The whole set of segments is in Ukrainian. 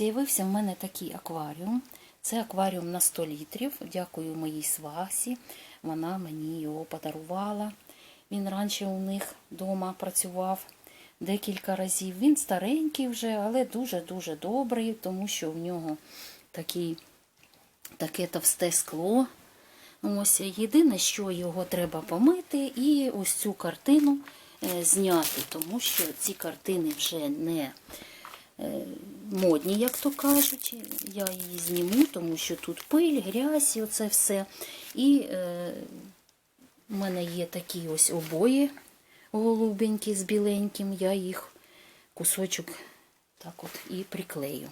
З'явився в мене такий акваріум. Це акваріум на 100 літрів. Дякую моїй свасі. Вона мені його подарувала. Він раніше у них вдома працював декілька разів. Він старенький вже, але дуже-дуже добрий, тому що в нього такий, таке товсте скло. Ось єдине, що його треба помити, і ось цю картину е, зняти, тому що ці картини вже не модні, як то кажуть. Я її зніму, тому що тут пиль, грязь, і оце все. І е, в мене є такі ось обої голубенькі з біленьким. Я їх кусочок так от і приклею.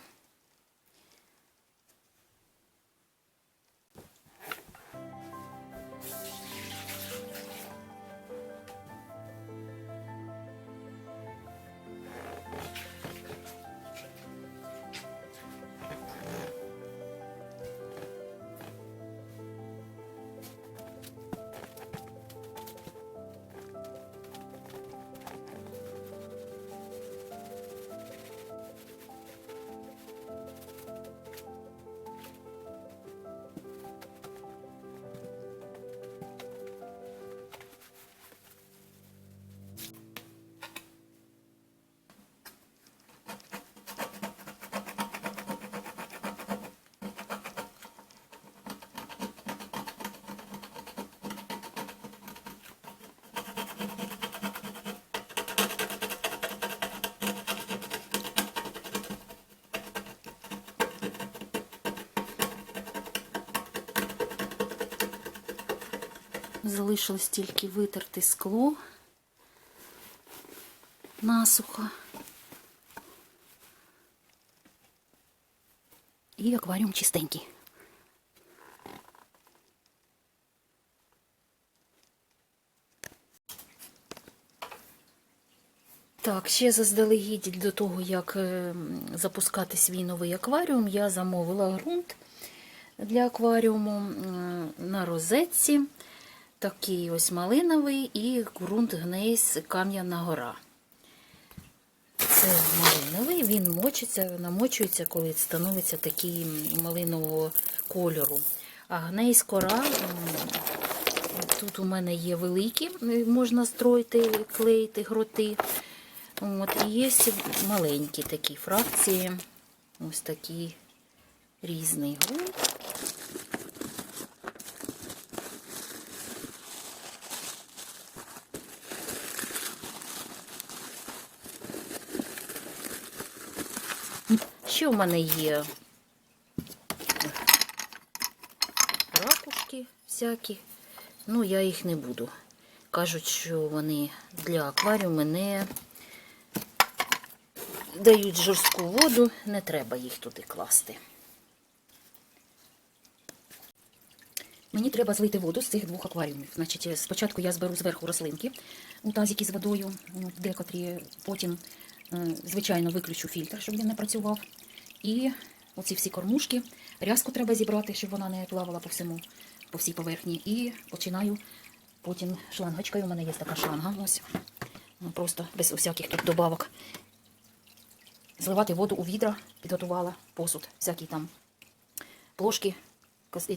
Залишилось тільки витерти скло насухо. І акваріум чистенький. Так, ще заздалегідь до того, як е, запускати свій новий акваріум, я замовила ґрунт для акваріуму на розетці. Такий ось малиновий і ґрунт гнейс Кам'яна гора. Це малиновий, він мочиться, намочується, коли становиться такий малинового кольору. А гнейс кора, тут у мене є великі, можна строїти, клеїти гроти. От, і є маленькі такі фракції. Ось такий різний ґрунт. Ще в мене є ракушки всякі. Ну, я їх не буду. Кажуть, що вони для акваріуму не дають жорстку воду, не треба їх туди класти. Мені треба злити воду з цих двох акваріумів. Значить, спочатку я зберу зверху рослинки у тазики з водою, декотрі, потім, звичайно, виключу фільтр, щоб він не працював. І оці всі кормушки, рязку треба зібрати, щоб вона не плавала по всьому, по всій поверхні. І починаю потім шлангочкою. У мене є така шланга, ось, ну, просто без усяких тут добавок. Зливати воду у відра, підготувала посуд, всякі там плошки,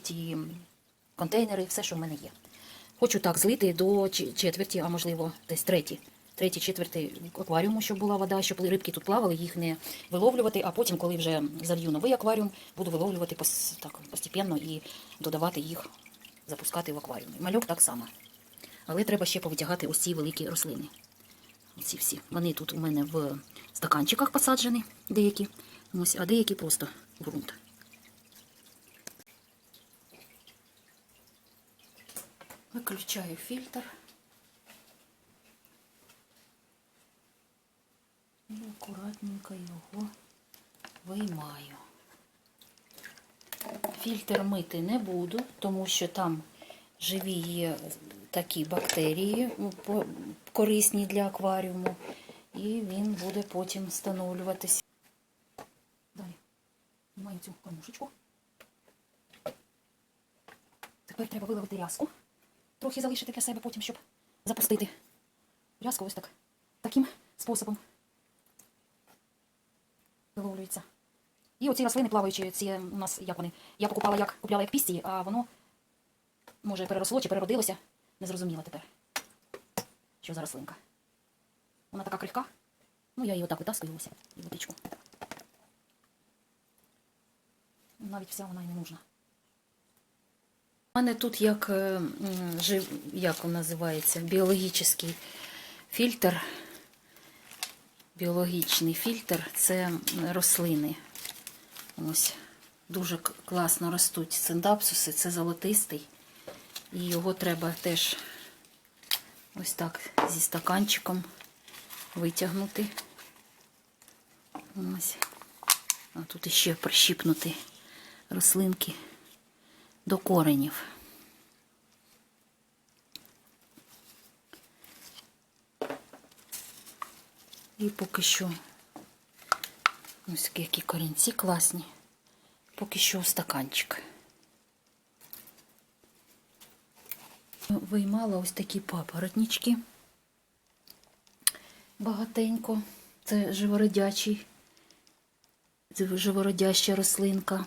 ті контейнери, все, що в мене є. Хочу так злити до четверті, а можливо, десь треті. Треті, четверти акваріуму, щоб була вода, щоб рибки тут плавали, їх не виловлювати, а потім, коли вже залью новий акваріум, буду виловлювати так, постепенно і додавати їх, запускати в акваріумі. Мальок так само. Але треба ще повитягати ось ці великі рослини. Оці всі. Вони тут у мене в стаканчиках посаджені, деякі, ось, а деякі просто в ґрунт. Виключаю фільтр. І акуратненько його виймаю. Фільтр мити не буду, тому що там живі є такі бактерії ну, корисні для акваріуму, і він буде потім встановлюватися. Далі знімаю цю кормушечку. Тепер треба виловити рязку. Трохи залишити для себе потім, щоб запустити рязку ось так. Таким способом виловлюється. І оці рослини плаваючі, ці у нас як вони. Я покупала як купляла як пісті, а воно може переросло чи переродилося. Не зрозуміла тепер. Що за рослинка? Вона така крихка. Ну, я її отак витаскую ось і водичку. Навіть вся вона й не нужна. У мене тут як, е, як він називається, біологічний фільтр. Біологічний фільтр це рослини. Ось дуже класно ростуть синдапсуси, це золотистий. І його треба теж ось так зі стаканчиком витягнути. Ось. А тут іще прищіпнути рослинки до коренів. І поки що ось які корінці класні. Поки що у стаканчик. Виймала ось такі папоротнички. Багатенько. Це живородячий, це живородяща рослинка.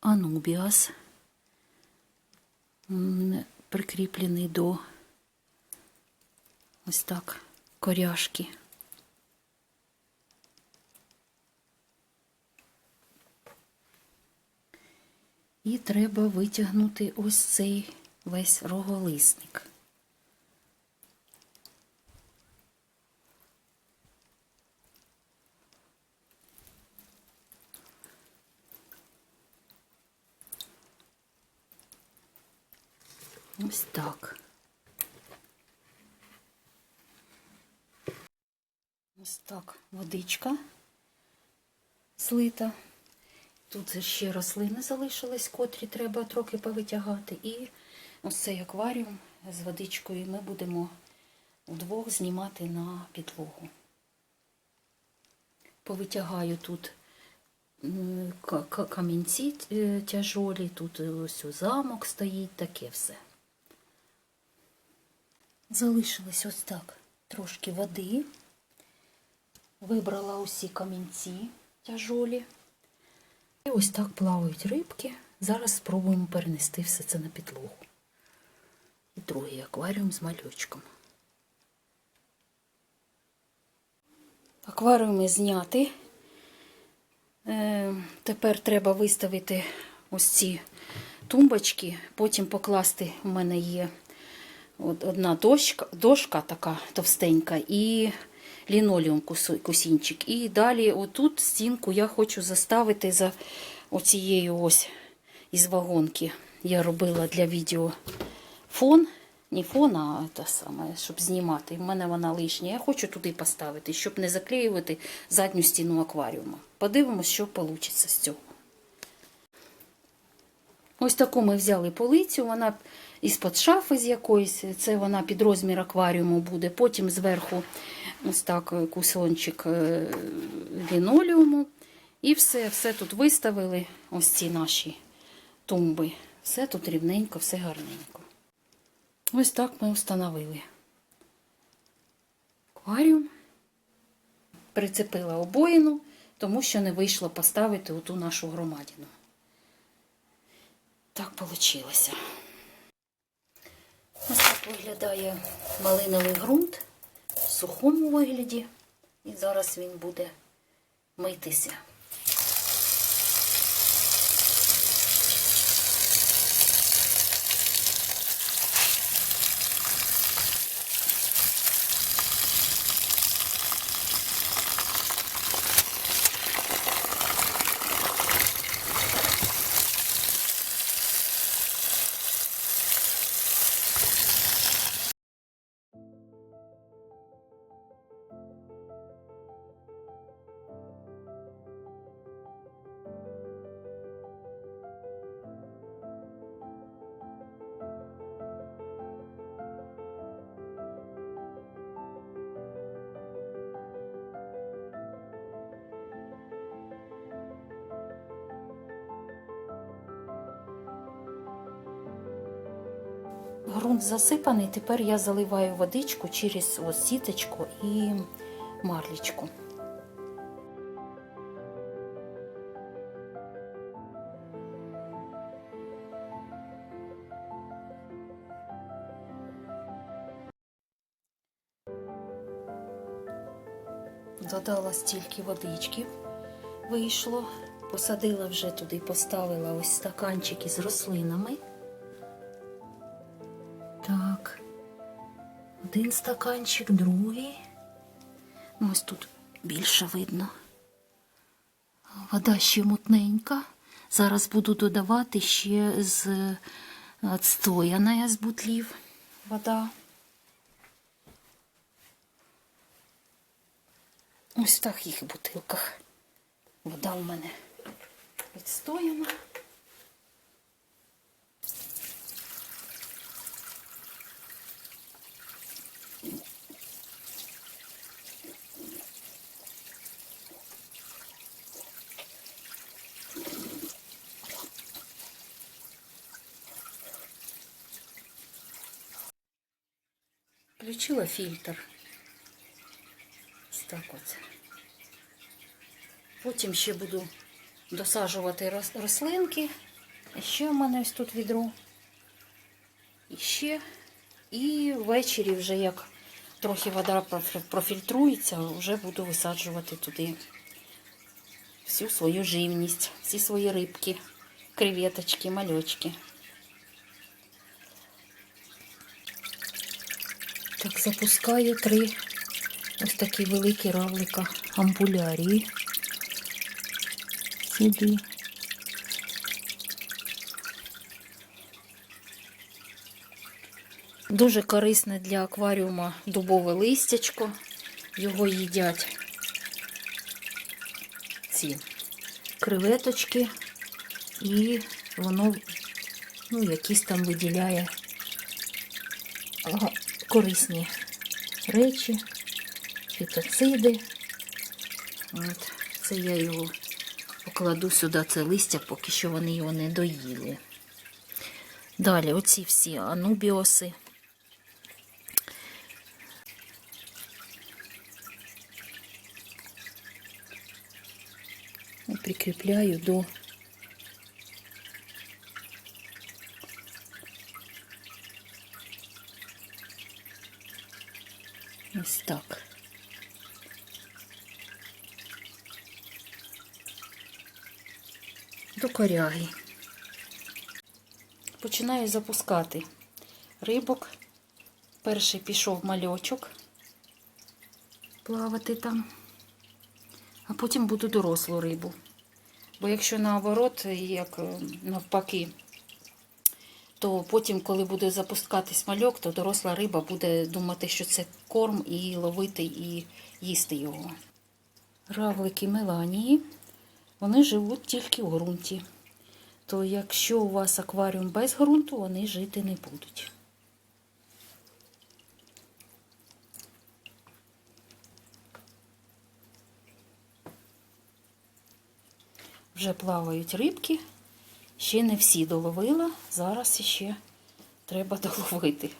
Анубіас. Прикріплений до ось так коряшки. І треба витягнути ось цей весь роголисник. Ось так. Ось так водичка слита. Тут ще рослини залишились, котрі треба трохи повитягати. І ось цей акваріум з водичкою ми будемо вдвох знімати на підлогу. Повитягаю тут камінці е, тяжолі, тут ось замок стоїть, таке все. Залишилось ось так трошки води. Вибрала усі камінці тяжолі. І ось так плавають рибки. Зараз спробуємо перенести все це на підлогу. І другий акваріум з малючком. Акваріуми зняти. Е, тепер треба виставити ось ці тумбочки, потім покласти. У мене є от одна дошка, дошка така товстенька і лінолеум кусу- кусінчик. І далі отут стінку я хочу заставити за оцією ось із вагонки. Я робила для відео фон. Не фон, а те саме, щоб знімати. У мене вона лишня. Я хочу туди поставити, щоб не заклеювати задню стіну акваріуму. Подивимось, що вийде з цього. Ось таку ми взяли полицю, вона із-под шафи з якоїсь, це вона під розмір акваріуму буде. Потім зверху ось так е, кусончик е, лінолеуму. І все, все тут виставили, ось ці наші тумби. Все тут рівненько, все гарненько. Ось так ми встановили акваріум. Прицепила обоїну, тому що не вийшло поставити у ту нашу громадину. Так вийшло. Ось так виглядає малиновий ґрунт в сухому вигляді. І зараз він буде митися. Грунт засипаний, тепер я заливаю водичку через ось сіточку і марлічку. Додала стільки водички, вийшло. Посадила вже туди, поставила ось стаканчики з рослинами. Так, один стаканчик, другий. Ось тут більше видно. Вода ще мутненька. Зараз буду додавати ще з відстояна з бутлів вода. Ось в таких бутилках. Вода у мене відстояна. Включила фільтр. Ось так от. Потім ще буду досаджувати рослинки. Ще в мене ось тут відро. І ще. І ввечері, вже як трохи вода профільтрується, вже буду висаджувати туди всю свою живність, всі свої рибки, креветочки, мальочки. Запускаю три ось такі великі равлика амбулярії сюди. Дуже корисне для акваріума дубове листячко. Його їдять ці креветочки, і воно ну, якісь там виділяє корисні речі, фітоциди. От, це я його покладу сюди, це листя, поки що вони його не доїли. Далі оці всі анубіоси. Прикріпляю до ось так. До коряги. Починаю запускати рибок. Перший пішов мальочок плавати там, а потім буду дорослу рибу. Бо якщо наоборот, як е, навпаки, то потім, коли буде запускатись мальок, то доросла риба буде думати, що це корм, і ловити, і їсти його. Равлики Меланії, вони живуть тільки в ґрунті. То якщо у вас акваріум без ґрунту, вони жити не будуть. Вже плавають рибки. Ще не всі доловила. Зараз ще треба доловити.